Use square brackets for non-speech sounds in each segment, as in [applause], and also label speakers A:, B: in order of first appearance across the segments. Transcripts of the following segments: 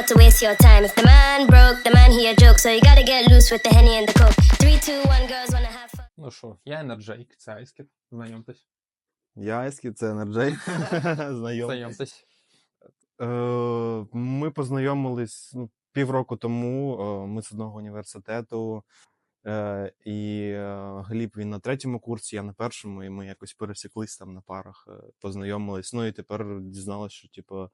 A: not to waste your time. If the man broke, the man he a joke, so you gotta get loose with the henny and the coke. Three, two, one, girls wanna have fun.
B: Ну що, я Енерджейк, це Айскіт. Знайомтесь.
C: Я Ескі, це Енерджей. [laughs]
B: Знайомтесь.
C: Е, Ми познайомились ну, півроку тому. е, Ми з одного університету. е, І е, Гліб він на третьому курсі, я на першому, і ми якось пересіклись там на парах, е, познайомились. Ну і тепер дізналися, що типу,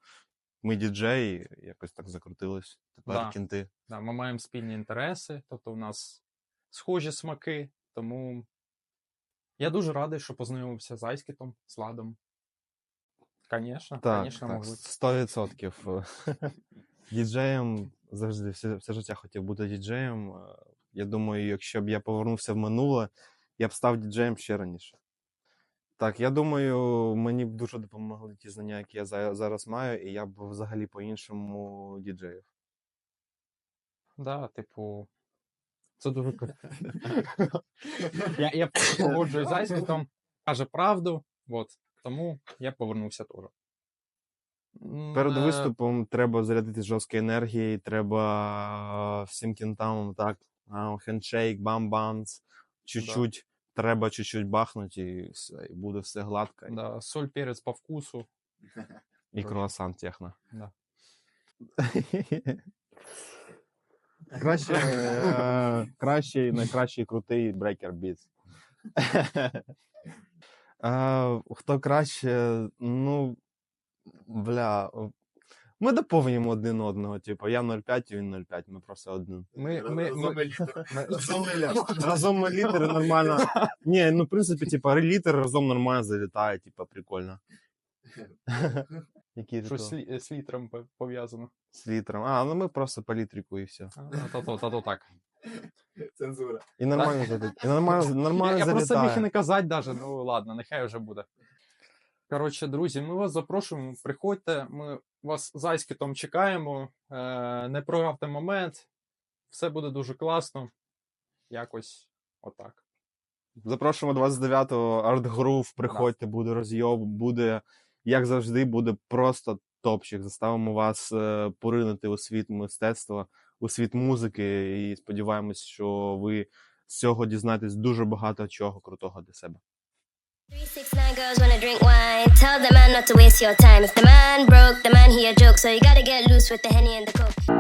C: ми діджеї, якось так закрутилось. Тепер
B: Да.
C: кінти.
B: Да, ми маємо спільні інтереси, тобто у нас схожі смаки, тому я дуже радий, що познайомився з Айскітом, з Ладом. Звісно, звісно,
C: так,
B: могли.
C: 100%. [laughs] Діджеєм завжди все, все життя хотів бути діджеєм. Е, Я думаю, якщо б я повернувся в минуле, я б став діджеєм ще раніше. Так, я думаю, мені б дуже допомогли ті знання, які я за- зараз маю, і я б взагалі по-іншому діджеїв.
B: Да, типу, це дуже круто. [laughs] я, я погоджуюсь з Айскітом, [laughs] каже правду, от, тому я повернувся теж. М,
C: Перед
B: е,
C: виступом треба зарядити жорсткою енергією, треба всім кінтам так, а, хендшейк, бам-бамс, чуть-чуть, треба чуть-чуть бахнути, і, все, і буде все гладко.
B: Да, соль, перець по вкусу. [laughs]
C: І круасан техно.
B: Да. [laughs] [laughs]
C: Краще, е, кращий, найкращий крутий брейкер біц. Е, Хто краще, ну, бля. Ми доповнюємо один одного, типу, я 0,5, він 0,5, ми просто один.
B: Ми, ми, ми,
C: Разом ми літери нормально. [laughs] Ні, ну, в принципі, типу, літер разом нормально залітає, типу, прикольно. Який
B: що
C: ритуал?
B: з, лі- з літром пов- пов'язано.
C: З літром. А, ну ми просто по літрику і все.
B: А, то, то, то, то так. [laughs]
D: Цензура.
C: І нормально залітає. І нормально, [laughs] нормально
B: Я, я просто міг і
C: залітає.
B: не казати даже, ну ладно, нехай вже буде. Коротше, друзі, ми вас запрошуємо, приходьте, ми вас з Айскітом чекаємо, е, не прогавте момент, все буде дуже класно. Якось отак.
C: Запрошуємо 29-го Art Groove, приходьте, буде розйоб, буде, як завжди, буде просто топчик. Заставимо вас е, поринути у світ мистецтва, у світ музики, і сподіваємось, що ви з цього дізнаєтесь дуже багато чого крутого для себе.
A: Girls wanna drink wine. Tell the man not to waste your time. If the man broke, the man he a joke, so you gotta get loose with the henny and the coke.